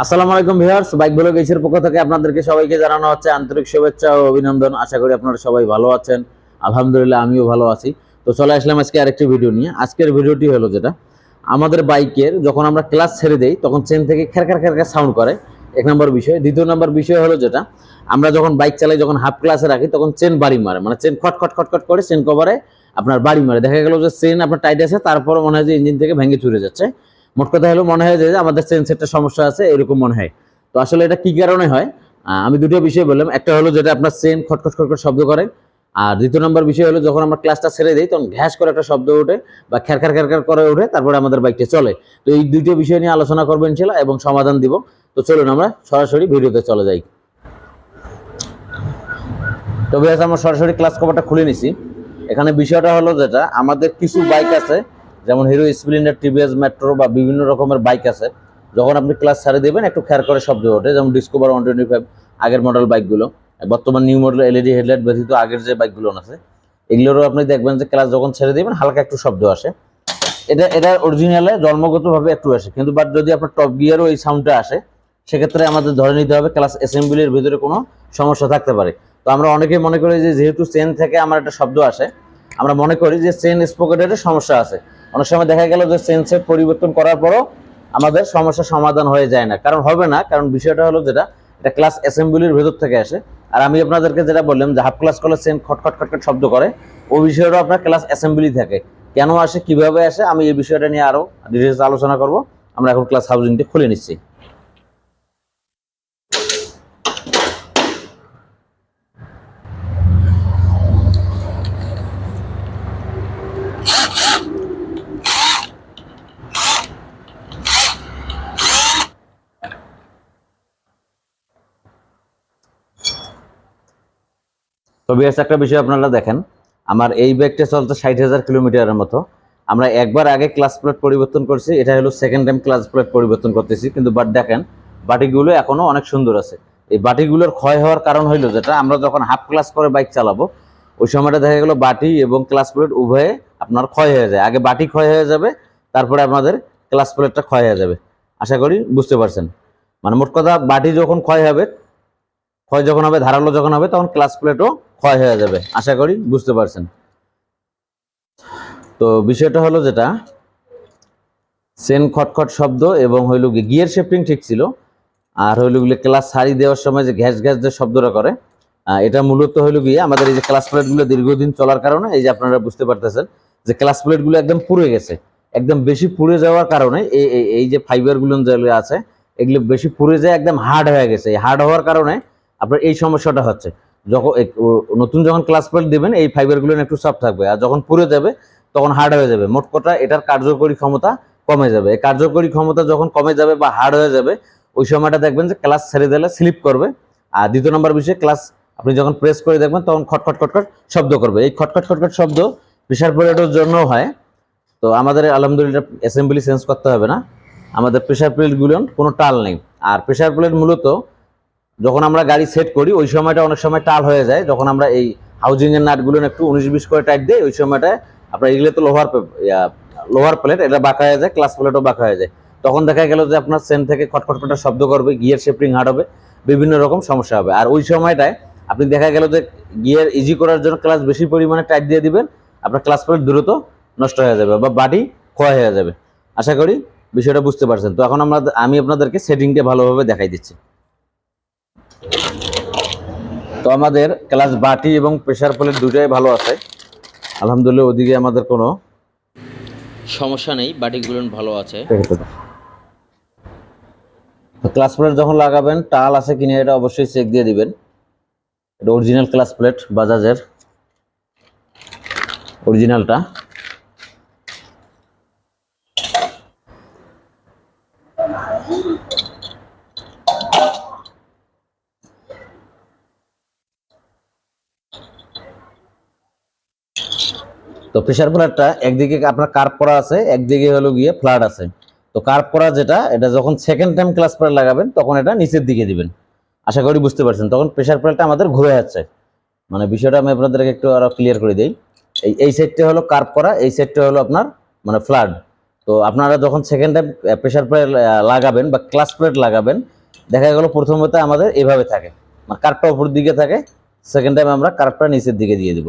আসসালামু আলাইকুম viewers, bike blog এসের পক্ষ থেকে আপনাদেরকে সবাইকে জানানো হচ্ছে আন্তরিক শুভেচ্ছা ও অভিনন্দন। আশা করি আপনারা সবাই ভালো আছেন। আলহামদুলিল্লাহ, আমিও ভালো আছি। তো চলে আসলাম আজকে আরেকটি ভিডিও নিয়ে। আজকের ভিডিওটি হলো যেটা, আমাদের বাইকের যখন আমরা ক্লাস ছেড়ে দেই, তখন চেন থেকে খেরখার খেরখার সাউন্ড করে। এক নম্বর বিষয়। দ্বিতীয় নম্বর বিষয় হলো যেটা, আমরা যখন বাইক চালাই, যখন হাফ ক্লাসে রাখি, তখন চেন বাড়ি মারে। মানে চেন খট খট খট খট করে চেন কভারে আপনার বাড়ি মারে। দেখা গেল যে চেন আপনার টাইট আছে তারপর মনে হয় যে ইঞ্জিন থেকে ভেঙে চুরে যাচ্ছে। মোট কথা হলো মনে হয় যে আমাদের চেন সেটটা সমস্যা আছে, এরকম মনে হয়। তো আসলে এটা কি কারণে হয়? আমি দুটো বিষয় বললাম। একটা হলো যেটা আপনার চেন খটখট খটখট শব্দ করে। আর দ্বিতীয় নম্বর বিষয় হলো যখন আমরা ক্লাসটা ছেড়ে দিই, তখন ঘ্যাস করে একটা শব্দ ওঠে বা খ্যারখার খ্যারখার করে ওঠে, তারপরে আমাদের বাইকটা চলে। তো এই দুইটো বিষয় নিয়ে আলোচনা করব ইনশাল্লাহ এবং সমাধান দিব। তো চলুন আমরা সরাসরি ভিডিওতে চলে যাই। তবে আমরা সরাসরি ক্লাস কভারটা খুলে নিছি। এখানে বিষয়টা হলো যেটা, আমাদের কিছু বাইক আছে যেমন হিরো স্প্লেন্ডার, টিভিএস, মেট্রো বা বিভিন্ন রকমের বাইক আছে। যখন আপনি ক্লাস ছাড়ে দেবেন, একটু খেয়ার করে শব্দ ওঠে। যেমন ডিসকভার ওয়ান টোয়েন্টি ফাইভ আগের মডেল বাইকগুলো। বর্তমান নিউ মডেল এলইডি হেডলাইট ব্যতীত আগের যে বাইকগুলো আছে, এগুলোরও আপনি দেখবেন যে ক্লাস যখন ছেড়ে দেবেন, হালকা একটু শব্দ আসে। এটা এটা অরিজিনালে জন্মগতভাবে একটু আসে। কিন্তু বাট যদি আপনার টপ গিয়ারও এই সাউন্ডটা আসে, সেক্ষেত্রে আমাদের ধরে নিতে হবে ক্লাস অ্যাসেম্বলির ভিতরে কোনো সমস্যা থাকতে পারে। তো আমরা অনেকেই মনে করি যে যেহেতু চেন থেকে আমার একটা শব্দ আসে, আমরা মনে করি যে চেন স্পকেটের সমস্যা আছে। অনেক সময় দেখা গেল যে সেন্সের পরিবর্তন করার পরও আমাদের সমস্যা সমাধান হয়ে যায় না। কারণ হবে না, কারণ বিষয়টা হলো যেটা, এটা ক্লাস অ্যাসেম্বলির ভেতর থেকে আসে। আর আমি আপনাদেরকে যেটা বললাম যে হাফ ক্লাস করলে সেন খটখট খটখট শব্দ করে, ওই বিষয়টাও আপনার ক্লাস অ্যাসেম্বলি থাকে। কেন আসে, কীভাবে আসে, আমি এই বিষয়টা নিয়ে আরও ডিটেলস আলোচনা করব। আমরা এখন ক্লাস হাউজিংটি খুলে নিচ্ছি। তো বেশ একটা বিষয় আপনারা দেখেন, আমার এই ব্যাগটা চলছে ষাট হাজার কিলোমিটারের মতো। আমরা একবার আগে ক্লাস প্লেট পরিবর্তন করছি, এটা হলো সেকেন্ড টাইম ক্লাস প্লেট পরিবর্তন করতেছি। কিন্তু বাট দেখেন, বাটিগুলো এখনও অনেক সুন্দর আছে। এই বাটিগুলোর ক্ষয় হওয়ার কারণ হইল যেটা, আমরা যখন হাফ ক্লাস করে বাইক চালাবো, ওই সময়টা দেখা গেলো বাটি এবং ক্লাস প্লেট উভয়ে আপনার ক্ষয় হয়ে যায়। আগে বাটি ক্ষয় হয়ে যাবে, তারপরে আমাদের ক্লাস প্লেটটা ক্ষয় হয়ে যাবে। আশা করি বুঝতে পারছেন। মানে মোট কথা, বাটি যখন ক্ষয় হবে, ক্ষয় যখন হবে, ধারালো যখন হবে, তখন ক্লাস প্লেটও ক্ষয় হয়ে যাবে, আশা করি বুঝতে পারছেন। তো বিষয়টা হলো যেটা, সেন খটখট শব্দ এবং হইল গিয়ার শিফটিং ঠিক ছিল, আর হইল গিয়ে ক্লাস সারি দেওয়ার সময় যে ঘ্যাস ঘ্যাস যে শব্দটা করে এটা মূলত হইল গিয়ে আমাদের এই যে ক্লাস প্লেটগুলো দীর্ঘদিন চলার কারণে, এই যে আপনারা বুঝতে পারতেছেন যে ক্লাস প্লেটগুলো একদম পুড়ে গেছে, একদম বেশি পুড়ে যাওয়ার কারণে এই এই- যে ফাইবারগুলো যেগুলো আছে, এগুলো বেশি পুড়ে যায়, একদম হার্ড হয়ে গেছে। এই হার্ড হওয়ার কারণে আপনার এই সমস্যাটা হচ্ছে। যখন নতুন যখন ক্লাস প্লেট দিবেন, এই ফাইবারগুলো একটু সফট থাকবে। আর যখন পুড়ে যাবে, তখন হার্ড হয়ে যাবে। মোট কথা এটার কার্যকরী ক্ষমতা কমে যাবে। এই কার্যকরী ক্ষমতা যখন কমে যাবে বা হার্ড হয়ে যাবে, ওই সময়টা দেখবেন যে ক্লাস ছেড়ে দিলে স্লিপ করবে। আর দ্বিতীয় নম্বর বিষয়ে ক্লাস আপনি যখন প্রেস করে দেখবেন, তখন খটখট খটখট শব্দ করবে। এই খটখট খটখট শব্দ প্রেশার প্লেটের জন্য হয়। তো আমাদের আলহামদুলিল্লাহ অ্যাসেম্বলি চেঞ্জ করতে হবে না। আমাদের প্রেশার প্লেটগুলো কোনো টাল নেই। আর প্রেশার প্লেট মূলত যখন আমরা গাড়ি সেট করি, ওই সময়টা অনেক সময় টাল হয়ে যায়। যখন আমরা এই হাউজিং এর নাটগুলো একটু উনিশ বিশ করে টাইট দিই, ওই সময়টা আপনার এগুলো তো লোহার লোহার প্লেট এটা বাঁকা হয়ে যায় ক্লাস প্লেটও বাঁকা হয়ে যায়। তখন দেখা গেল যে আপনার সেন থেকে খটখট খটখট শব্দ করবে গিয়ার শিফটিং হার্ড হবে বিভিন্ন রকম সমস্যা হবে। আর ওই সময়টায় আপনি দেখা গেল যে গিয়ার ইজি করার জন্য ক্লাস বেশি পরিমাণে টাইট দিয়ে দিবেন, আপনার ক্লাস প্লেট দ্রুত নষ্ট হয়ে যাবে বা বাটি ক্ষয় হয়ে যাবে। আশা করি বিষয়টা বুঝতে পারছেন। তো এখন আমরা, আমি আপনাদেরকে সেটিংটা ভালোভাবে দেখাই দিচ্ছি। তো আমাদের ক্লাস বাটি এবং প্রেশার প্লেট দুটাই ভালো আছে। আলহামদুলিল্লাহ ওদিকে আমাদের কোনো সমস্যা নেই বাটিগুলো ভালো আছে। ক্লাস প্লেট যখন লাগাবেন টাল আছে কিনা এটা অবশ্যই চেক দিয়ে দিবেন। এটা অরিজিনাল ক্লাস প্লেট বাজাজের। অরিজিনালটা তো প্রেশার প্লেটটা একদিকে আপনার কার্ভ করা আছে, একদিকে হলো গিয়ে ফ্ল্যাট আছে। তো কার্ভ করা যেটা, এটা যখন সেকেন্ড টাইম ক্লাস প্লেট লাগাবেন, তখন এটা নিচের দিকে দিবেন। আশা করি বুঝতে পারছেন, তখন প্রেশার প্লেটটা আমাদের ঘুরে যাচ্ছে। মানে বিষয়টা আমি আপনাদেরকে একটু আরও ক্লিয়ার করে দিই। এই এই সাইডটা হলো কার্ভ করা, এই সাইডটা হলো আপনার মানে ফ্ল্যাট তো আপনারা যখন সেকেন্ড টাইম প্রেশার প্লেট লাগাবেন বা ক্লাস প্লেট লাগাবেন, দেখা গেল প্রথমত আমাদের এভাবে থাকে। মানে কার্পটা উপর দিকে থাকে সেকেন্ড টাইম আমরা কার্পটা নিচের দিকে দিয়ে দিব।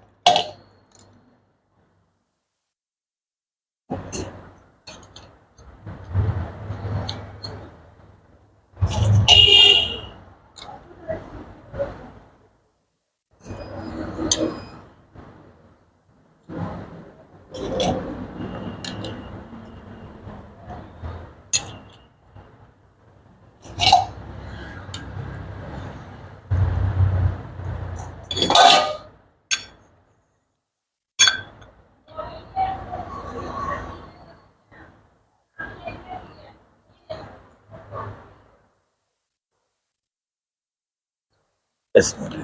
হালকা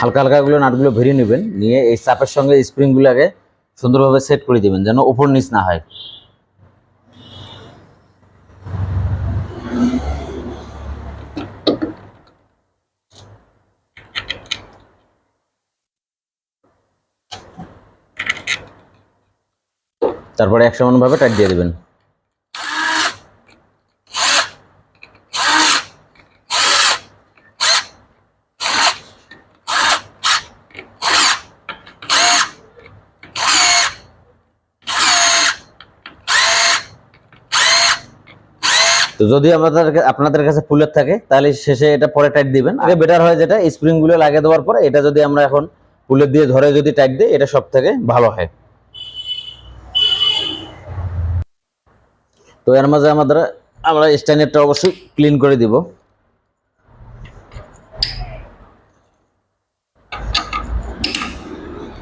হালকা গুলো নাটগুলো ভেরিয়ে নেবেন, নিয়ে এই চাপের সঙ্গে স্প্রিংগুলো আগে সুন্দরভাবে সেট করে দিবেন, যেন উপর নিচ না হয়। তারপরে এক সমানভাবে টাইট দিয়ে দেবেন। তো যদি আমাদের আপনাদের কাছে ফুলের থাকে তাহলে শেষে এটা পরে টাইট দিবেন। আগে বেটার হয় যেটা স্প্রিংগুলো লাগিয়ে দেওয়ার পরে এটা যদি আমরা এখন ফুলের দিয়ে ধরে যদি টাইট দিই এটা সব থেকে ভালো হয়। তো এর মাঝে আমাদের আমরা স্ট্যান্ডারটা অবশ্যই ক্লিন করে দিব।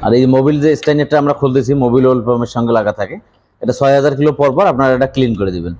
আর এই মোবিল যে স্ট্যান্ডারটা আমরা খুলতেছি মোবিল ওয়েল পাম্পের সঙ্গে লাগা থাকে এটা ছয় হাজার কিলো পর পর আপনারা এটা ক্লিন করে দিবেন।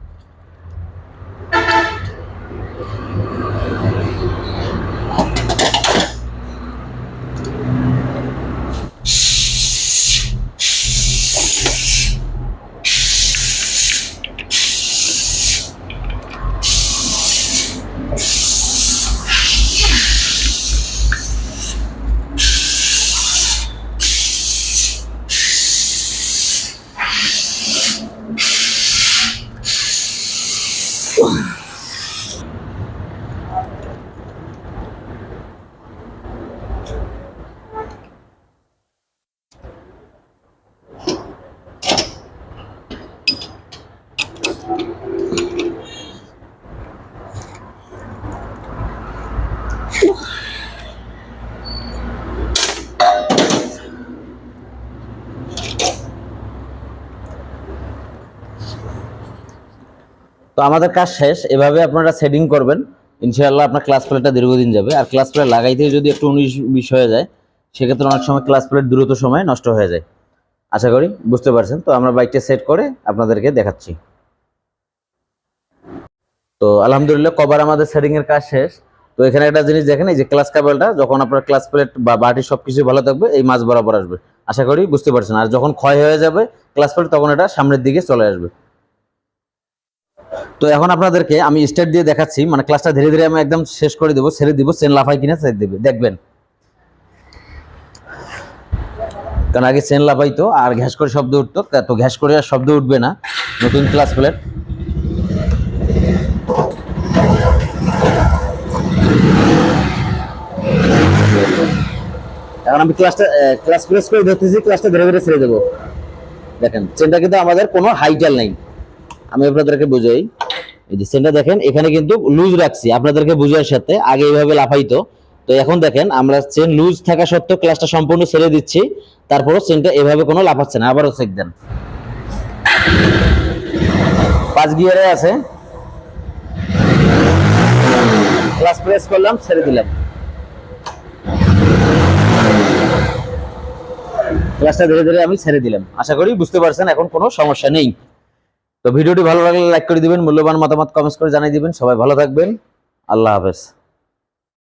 তো আমাদের কাজ শেষ। এভাবে আপনারা সেটিং করবেন। ইনশাআল্লাহ আপনার ক্লাস প্লেটটা দীর্ঘদিন যাবে। আর ক্লাস প্লেট লাগাইতে যদি একটু উনিশ বিশ হয়ে যায়, সেক্ষেত্রে অনেক সময় ক্লাস প্লেট দ্রুত সময় নষ্ট হয়ে যায়। আশা করি বুঝতে পারছেন। তো আমরা বাইকটা সেট করে আপনাদেরকে দেখাচ্ছি। তো আলহামদুলিল্লাহ কভার আমাদের সেটিং এর কাজ শেষ। তো এখানে একটা জিনিস দেখেন, এই যে ক্লাস কেবলটা যখন আপনার ক্লাস প্লেট বা বাটি সব কিছু ভালো থাকবে, এই মাছ বরাবর আসবে। আশা করি বুঝতে পারছেন। আর যখন ক্ষয় হয়ে যাবে ক্লাস প্লেট তখন এটা সামনের দিকে চলে আসবে। তো এখন আপনাদেরকে আমি স্টেট দিয়ে দেখাচ্ছি মানে ক্লাসটা ধীরে ধীরে আমি একদম শেষ করে দেবো, ছেড়ে দিব, চেন লাফাই কিনা ছেড়ে দেবে, দেখবেন। কারণ আগে চেন লাফাইতো, আর ঘ্যাস করে শব্দ উঠতো, তা- ঘ্যাস করে আর শব্দ উঠবে না, নতুন ক্লাস প্লেট এখন আমি ক্লাসটা ক্লাস প্রেস করে ধরতেছি ক্লাসটা ধীরে ধীরে ছেড়ে দেবো। দেখেন, চেনটা কিন্তু আমাদের কোনো হাইটাল নেই। আমি আপনাদেরকে বুঝাই। এই যে চেনটা দেখেন, এখানে কিন্তু লুজ রাখছি, আপনাদেরকে বুঝার সাথে। আগে এইভাবে লাফাইতো। তো এখন দেখেন, আমরা চেন লুজ থাকা সত্ত্বেও ক্লাসটা সম্পূর্ণ ছেড়ে দিচ্ছি। তারপরও চেনটা এভাবে কোনো লাফাচ্ছে না। আবারও চেক দেন। পাঁচ গিয়ারে আছে। ক্লাস প্রেস করলাম, ছেড়ে দিলাম। ক্লাসটা ধীরে ধীরে আমি ছেড়ে দিলাম। আশা করি বুঝতে পারছেন, এখন কোনো সমস্যা নেই। তো ভিডিওটি ভালো লাগলে লাইক করে দিবেন, মূল্যবান মতামত কমেন্টস করে জানিয়ে দিবেন। সবাই ভালো থাকবেন। আল্লাহ হাফেজ।